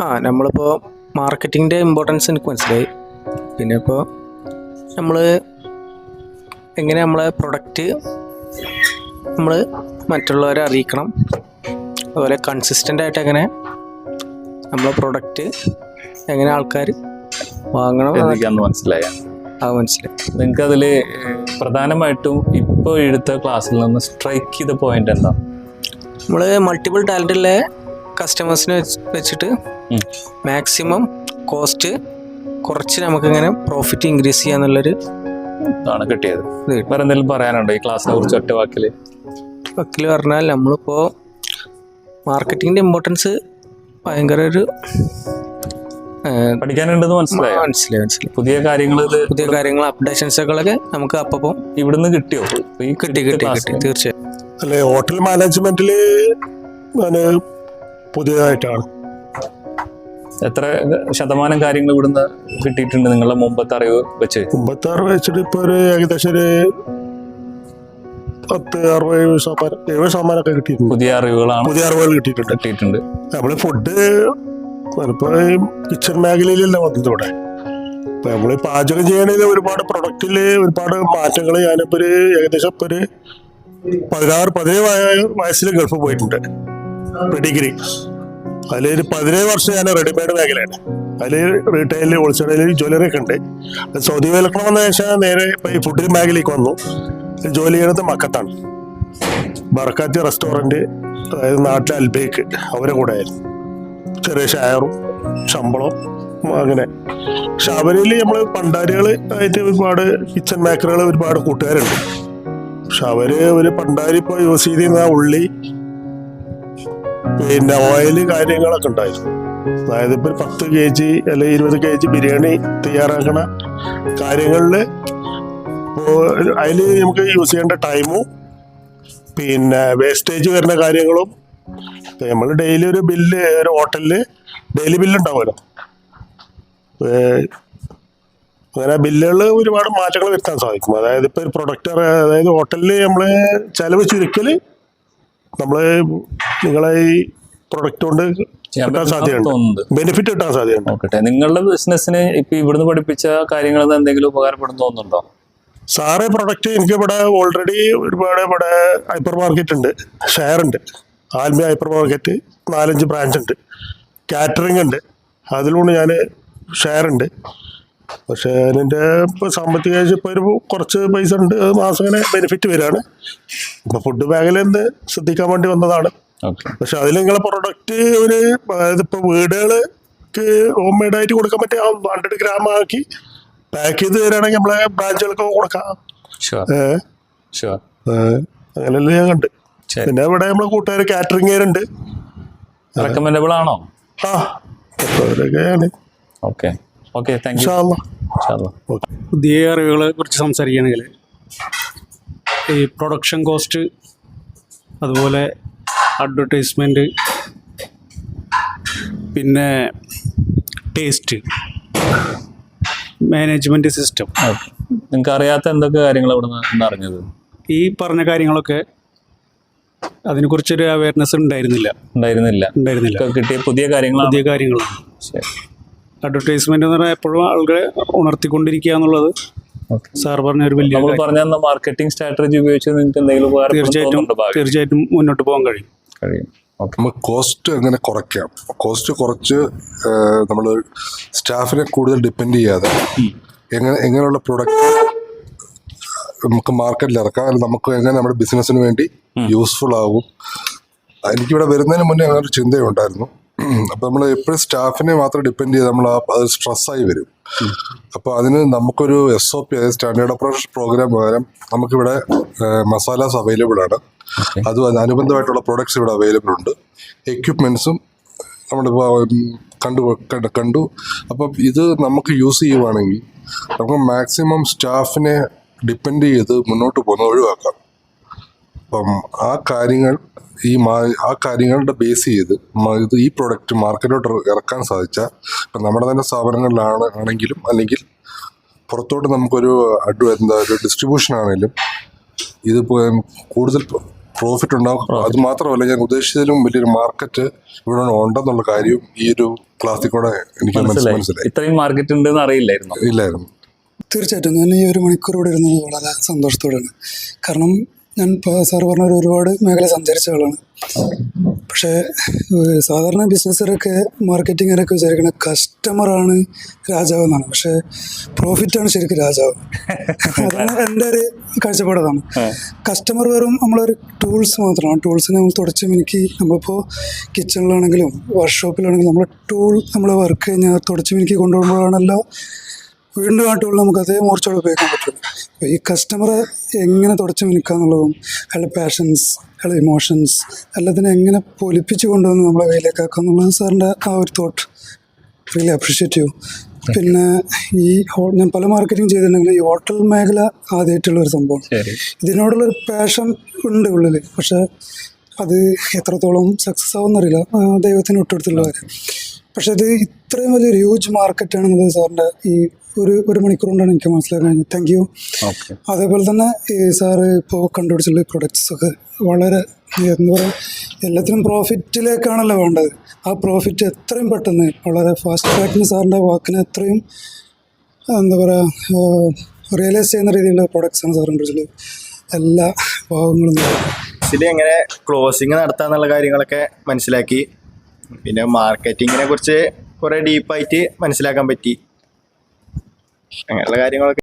ആ നമ്മളിപ്പോൾ മാർക്കറ്റിങ്ങിന്റെ ഇമ്പോർട്ടൻസ് എനിക്ക് മനസ്സിലായി. പിന്നെ ഇപ്പോൾ നമ്മൾ എങ്ങനെ നമ്മളെ പ്രൊഡക്റ്റ് നമ്മൾ മറ്റുള്ളവരെ അറിയിക്കണം. അതുപോലെ കൺസിസ്റ്റന്റ് ആയിട്ട് എങ്ങനെ നമ്മളെ പ്രൊഡക്റ്റ് എങ്ങനെ ആൾക്കാർ വാങ്ങണം മനസ്സിലായി മനസ്സിലായ. അത് മനസ്സിലായി. നിങ്ങൾക്ക് അതിൽ പ്രധാനമായിട്ടും ഇപ്പോൾ എടുത്ത ക്ലാസ്സിൽ നിന്ന് സ്ട്രൈക്ക് ചെയ്ത പോയിന്റ് എന്താ? നമ്മൾ മൾട്ടിപ്പിൾ ടാലന്റുള്ള കസ്റ്റമേഴ്സിനെ വെച്ചിട്ട്. മാക്സിമം കോസ്റ്റ് കുറച്ച് നമുക്കിങ്ങനെ പ്രോഫിറ്റ് ഇൻക്രീസ് ചെയ്യാന്നുള്ളൊരു ആണ് കിട്ടിയത്. വേറെ എന്തെങ്കിലും പറയാനുണ്ടോ ഈ ക്ലാസ്സിനെ കുറിച്ച് ഒറ്റ വാക്കിൽ? വാക്കിൽ പറഞ്ഞാൽ നമ്മളിപ്പോൾ മാർക്കറ്റിങ്ങിന്റെ ഇമ്പോർട്ടൻസ് ഭയങ്കര ഒരു പഠിക്കാനുണ്ടെന്ന് മനസ്സിലായോ? മനസ്സിലായി മനസ്സിലായി. പുതിയ കാര്യങ്ങൾ പുതിയ കാര്യങ്ങൾ അപ്ഡേഷൻസുകളൊക്കെ നമുക്ക് അപ്പം ഇവിടുന്ന് കിട്ടിയോ? ഈ കിട്ടി കിട്ടി കിട്ടി തീർച്ചയായും. അല്ലെ ഹോട്ടൽ മാനേജ്മെന്റിൽ ഞാൻ പുതിയതായിട്ടാണ്. എത്ര ശതമാനം കാര്യങ്ങൾ ഇവിടുന്ന് കിട്ടിയിട്ടുണ്ട് നിങ്ങളുടെ മുമ്പത്തെ അറിവ് വെച്ച്? മുമ്പത്താറ് വെച്ചിട്ട് ഇപ്പൊ ഒരു ഏകദേശം ഒരു പത്ത് അറുപത് എഴുപത് ശതമാനം എഴുപത് ശതമാനമൊക്കെ കിട്ടിയിട്ടുണ്ട്. പുതിയ അറിവുകളാണ് പുതിയ അറിവുകൾ കിട്ടിയിട്ടുണ്ട്. കിട്ടിയിട്ടുണ്ട്. നമ്മൾ ഫുഡ് ഇപ്പൊ കിച്ചൺ മേഖലയിലല്ല വന്നത് ഇവിടെ. ഇപ്പൊ നമ്മൾ പാചകം ചെയ്യണതിൽ ഒരുപാട് പ്രൊഡക്റ്റിൽ ഒരുപാട് മാറ്റങ്ങൾ ഞാനിപ്പോ ഒരു ഏകദേശം ഇപ്പൊ ഒരു പതിനാറ് പതിനേഴ് വയ- വയസ്സിൽ ഗൾഫ് പോയിട്ടുണ്ട്. ഡിഗ്രി. അതിലൊരു പതിനേഴ് വർഷം ഞാൻ റെഡിമെയ്ഡ് മേഖലയാണ്. അതിൽ റീറ്റെയിലിൽ ഹോൾസെയിലിൽ ജ്വല്ലറി ഒക്കെ ഉണ്ട്. സൗദി വിലക്കണം ശേഷം നേരെ ഇപ്പം ഈ ഫുഡ് മേഖലയ്ക്ക് വന്നു. ജോലി ചെയ്യണത് മക്കത്താണ്. ബർക്കാത്തി റെസ്റ്റോറന്റ് അതായത് നാട്ടിലെ അൽബേക്ക് അവരെ കൂടെ ആയിരുന്നു. ചെറിയ ഷയറും ശമ്പളം അങ്ങനെ. അവരിൽ നമ്മൾ പണ്ടാരികൾ ആയിട്ട് ഒരുപാട് കിച്ചൺ മേക്കറുകൾ ഒരുപാട് കൂട്ടുകാരുണ്ട്. പക്ഷെ അവർ ഒരു പണ്ടാരി ഇപ്പോൾ യൂസ് ചെയ്തിരുന്ന ഉള്ളി പിന്നെ ഓയിൽ കാര്യങ്ങളൊക്കെ ഉണ്ടായിരുന്നു. അതായത് ഇപ്പൊ പത്ത് കെ ജി അല്ലെങ്കിൽ ഇരുപത് കെ ജി ബിരിയാണി തയ്യാറാക്കണ കാര്യങ്ങളിൽ ഇപ്പോൾ അതിൽ നമുക്ക് യൂസ് ചെയ്യേണ്ട ടൈമും പിന്നെ വേസ്റ്റേജ് വരുന്ന കാര്യങ്ങളും നമ്മൾ ഡെയിലി ഒരു ബില്ല് ഒരു ഹോട്ടലിൽ ഡെയിലി ബില്ല് ഉണ്ടാവുമല്ലോ. ഏഹ് അങ്ങനെ ബില്ലുകളിൽ ഒരുപാട് മാറ്റങ്ങൾ വരുത്താൻ സാധിക്കും. അതായത് ഇപ്പോൾ ഒരു പ്രൊഡക്റ്റ് അതായത് ഹോട്ടലിൽ നമ്മൾ ചെലവ് ചുരുക്കൽ നമ്മൾ നിങ്ങളെ ഈ പ്രൊഡക്റ്റ് കൊണ്ട് ചെയ്യാൻ കിട്ടാൻ സാധ്യതയുണ്ട്. ബെനിഫിറ്റ് കിട്ടാൻ സാധ്യതയുണ്ട്. നോക്കട്ടെ. നിങ്ങളുടെ ബിസിനസ്സിന് ഇപ്പൊ ഇവിടുന്ന് പഠിപ്പിച്ച കാര്യങ്ങളിൽ എന്തെങ്കിലും ഉപകാരപ്പെടുന്നു തോന്നുന്നുണ്ടോ? സാറ് പ്രൊഡക്റ്റ് എനിക്ക് ഇവിടെ ഓൾറെഡി ഒരുപാട് ഇവിടെ ഹൈപ്പർ മാർക്കറ്റ് ഉണ്ട്. ഷെയർ ഉണ്ട്. ആൽമി ഹൈപ്പർ മാർക്കറ്റ് നാലഞ്ച് ബ്രാഞ്ച് ഉണ്ട്. കാറ്ററിംഗ് ഉണ്ട്. അതിലൂടെ ഞാൻ ഷെയർ ഉണ്ട്. പക്ഷെ അതിന്റെ ഇപ്പോൾ സാമ്പത്തിക ഇപ്പോൾ ഒരു കുറച്ച് പൈസ ഉണ്ട്. അത് മാസം ഇങ്ങനെ ബെനിഫിറ്റ് വരികയാണ് ഇപ്പോൾ ഫുഡ് മേഖലയിൽ നിന്ന് ശ്രദ്ധിക്കാൻ വേണ്ടി വന്നതാണ്. പക്ഷെ അതിൽ നിങ്ങളെ പ്രൊഡക്റ്റ് ഒരു ഇതിപ്പോ വീടുകൾക്ക് ഹോം മെയ്ഡായിട്ട് കൊടുക്കാൻ പറ്റിയ ഹൺഡ്രഡ് ഗ്രാം ആക്കി പാക്ക് ചെയ്ത് തരാണെങ്കിൽ നമ്മളെ ബ്രാഞ്ചുകൾക്ക് കൊടുക്കാം. അങ്ങനെയല്ലേ ഞാൻ കണ്ട്. ശരി. പിന്നെ ഇവിടെ നമ്മളെ കൂട്ടുകാർ കാറ്ററിംഗുകാരുണ്ട് റെക്കമെൻഡബിൾ ആണോ? ആ അപ്പോൾ അവരൊക്കെയാണ് ഓക്കെ ഓക്കെ താങ്ക് യു ഇൻഷാ അല്ലാ. ഓക്കെ പുതിയ അറിവുകളെ കുറിച്ച് സംസാരിക്കുകയാണെങ്കിൽ ഈ പ്രൊഡക്ഷൻ കോസ്റ്റ് അതുപോലെ അഡ്വർടൈസ്മെന്റ് പിന്നെ ടേസ്റ്റ് മാനേജ്മെന്റ് സിസ്റ്റം നിങ്ങൾക്ക് അറിയാത്ത എന്തൊക്കെ കാര്യങ്ങൾ ഇവിടെ നിന്ന് അറിഞ്ഞത്? ഈ പറഞ്ഞ കാര്യങ്ങളൊക്കെ അതിനെക്കുറിച്ചൊരു അവയർനെസ് ഉണ്ടായിരുന്നില്ല. ഉണ്ടായിരുന്നില്ല. ഉണ്ടായിരുന്നില്ല. കിട്ടിയ പുതിയ കാര്യങ്ങൾ പുതിയ കാര്യങ്ങളാണ്. അഡ്വർടൈസ്മെന്റ് എന്ന് പറഞ്ഞാൽ എപ്പോഴും ആളുകളെ ഉണർത്തിക്കൊണ്ടിരിക്കുക എന്നുള്ളത് സാർ പറഞ്ഞ ഒരു വലിയ പറഞ്ഞ മാർക്കറ്റിംഗ് സ്ട്രാറ്റജി ഉപയോഗിച്ച് നിങ്ങൾക്ക് എന്തെങ്കിലും തീർച്ചയായിട്ടും തീർച്ചയായിട്ടും മുന്നോട്ട് പോകാൻ കഴിയും. കഴിയും. നമ്മൾ കോസ്റ്റ് എങ്ങനെ കുറയ്ക്കാം. കോസ്റ്റ് കുറച്ച് നമ്മൾ സ്റ്റാഫിനെ കൂടുതൽ ഡിപ്പെൻഡ് ചെയ്യാതെ എങ്ങനെ എങ്ങനെയുള്ള പ്രൊഡക്റ്റ് നമുക്ക് മാർക്കറ്റിൽ ഇറക്കാം. അല്ലെങ്കിൽ നമുക്ക് എങ്ങനെ നമ്മുടെ ബിസിനസ്സിന് വേണ്ടി യൂസ്ഫുൾ ആകും എനിക്കിവിടെ വരുന്നതിന് മുന്നേ അങ്ങനെ ഒരു ചിന്തയുണ്ടായിരുന്നു. അപ്പോൾ നമ്മൾ എപ്പോഴും സ്റ്റാഫിനെ മാത്രം ഡിപ്പെൻഡ് ചെയ്ത് നമ്മൾ അത് സ്ട്രെസ്സായി വരും. അപ്പോൾ അതിന് നമുക്കൊരു എസ് ഒ പി അതായത് സ്റ്റാൻഡേർഡ് ഓപ്പറേഷൻ പ്രോഗ്രാം പകരം നമുക്കിവിടെ മസാലാസ് അവൈലബിൾ ആണ്. അതും അതിനനുബന്ധമായിട്ടുള്ള പ്രോഡക്ട്സ് ഇവിടെ അവൈലബിൾ ഉണ്ട്. എക്യുപ്മെൻസും നമ്മളിപ്പോൾ കണ്ടു കണ്ടു കണ്ടു. അപ്പം ഇത് നമുക്ക് യൂസ് ചെയ്യുവാണെങ്കിൽ നമുക്ക് മാക്സിമം സ്റ്റാഫിനെ ഡിപ്പെൻഡ് ചെയ്ത് മുന്നോട്ട് പോകുന്നത് ഒഴിവാക്കാം. അപ്പം ആ കാര്യങ്ങൾ ഈ മാ ആ കാര്യങ്ങളുടെ ബേസ് ചെയ്ത് ഇത് ഈ പ്രൊഡക്റ്റ് മാർക്കറ്റിലോട്ട് ഇറക്കാൻ സാധിച്ചാൽ ഇപ്പം നമ്മുടെ തന്നെ സ്ഥാപനങ്ങളിലാണ് ആണെങ്കിലും അല്ലെങ്കിൽ പുറത്തോട്ട് നമുക്കൊരു അഡ്വ എന്താ ഒരു ഡിസ്ട്രിബ്യൂഷൻ ആണെങ്കിലും ഇത് കൂടുതൽ പ്രോഫിറ്റ് ഉണ്ടാകും അത് മാത്രമല്ല ഞാൻ ഉദ്ദേശിച്ചതിലും വലിയൊരു മാർക്കറ്റ് ഇവിടെ ഉണ്ടെന്നുള്ള കാര്യവും ഈ ഒരു ക്ലാസ്സിൽ കൂടെ എനിക്ക് മനസ്സിലായി. മനസ്സിലായി. ഇത്രയും മാർക്കറ്റ് ഉണ്ടെന്ന് അറിയില്ലായിരുന്നു. ഇല്ലായിരുന്നു. തീർച്ചയായിട്ടും. ഞാൻ ഈ ഒരു മണിക്കൂർ ഇവിടെ ഇരുന്നത് വളരെ സന്തോഷത്തോടെയാണ്. കാരണം ഞാൻ സാർ പറഞ്ഞ ഒരുപാട് മേഖല സഞ്ചരിച്ച ആളാണ്. പക്ഷേ സാധാരണ ബിസിനസ്സുകാരൊക്കെ മാർക്കറ്റിങ്ങുകാരൊക്കെ വിചാരിക്കുന്ന കസ്റ്റമറാണ് രാജാവ് എന്നാണ്. പക്ഷേ പ്രോഫിറ്റാണ് ശരിക്കും രാജാവ്. അതാണ് എന്റെ ഒരു കാഴ്ചപ്പാടതാണ് കസ്റ്റമർ വെറും നമ്മളൊരു ടൂൾസ് മാത്രമാണ്. ടൂൾസിനെ നമ്മൾ തുടച്ച് എനിക്ക് നമ്മളിപ്പോൾ കിച്ചണിലാണെങ്കിലും വർക്ക്ഷോപ്പിലാണെങ്കിലും നമ്മൾ ടൂൾ നമ്മൾ വർക്ക് കഴിഞ്ഞാൽ തുടച്ച് മിനുക്കി കൊണ്ടുപോകുമ്പോഴാണല്ലോ വീണ്ടും ആയിട്ടുള്ള ടൂൾ നമുക്ക് അതേ മൂർച്ചയോടെ ഉപയോഗിക്കാൻ പറ്റും ഈ കസ്റ്റമറെ എങ്ങനെ തുടച്ചു മിനുക്കുക എന്നുള്ളതും അയാളുടെ പാഷൻസ് അയാളുടെ ഇമോഷൻസ് എല്ലാത്തിനെ എങ്ങനെ പൊലിപ്പിച്ച് കൊണ്ടുവന്ന് നമ്മളെ കയ്യിലേക്ക് ആക്കുക എന്നുള്ളത് സാറിന്റെ ആ ഒരു തോട്ട് റിയലി അപ്രീഷിയേറ്റ് ചെയ്യും പിന്നെ ഈ ഞാൻ പല മാർക്കറ്റിംഗ് ചെയ്തിട്ടുണ്ടെങ്കിൽ ഈ ഹോട്ടൽ മേഖല ആദ്യമായിട്ടുള്ള ഒരു സംഭവം. ഇതിനോടുള്ള ഒരു പാഷൻ ഉണ്ട് ഉള്ളിൽ പക്ഷെ അത് എത്രത്തോളം സക്സസ് ആവുമെന്നറിയില്ല. ദൈവത്തിന് ഒട്ടെടുത്തുള്ള കാര്യം. പക്ഷെ ഇത് ഇത്രയും വലിയൊരു ഹ്യൂജ് മാർക്കറ്റാണെന്നുള്ളത് സാറിന്റെ ഈ ഒരു ഒരു മണിക്കൂർ കൊണ്ടാണ് എനിക്ക് മനസ്സിലാക്കാൻ കഴിഞ്ഞത് താങ്ക് യു അതേപോലെ തന്നെ ഈ സാറ് ഇപ്പോൾ കണ്ടുപിടിച്ചുള്ള പ്രൊഡക്ട്സ് ഒക്കെ വളരെ എന്താ പറയുക എല്ലാത്തിനും പ്രോഫിറ്റിലേക്കാണല്ലോ വേണ്ടത്. ആ പ്രോഫിറ്റ് എത്രയും പെട്ടെന്ന് വളരെ ഫാസ്റ്റ് ട്രാക്കിന് സാറിന്റെ വാക്കിന് എത്രയും എന്താ പറയുക റിയലൈസ് ചെയ്യുന്ന രീതിയിലുള്ള പ്രൊഡക്ട്സാണ് സാർ കണ്ടുപിടിച്ചുള്ളത് എല്ലാ ഭാഗങ്ങളും ഇതിൽ എങ്ങനെ ക്ലോസിങ് നടത്താന്നുള്ള കാര്യങ്ങളൊക്കെ മനസ്സിലാക്കി. പിന്നെ മാർക്കറ്റിങ്ങിനെ കുറിച്ച് കുറേ ഡീപ്പായിട്ട് മനസ്സിലാക്കാൻ പറ്റി. അങ്ങനെയുള്ള കാര്യങ്ങളൊക്കെ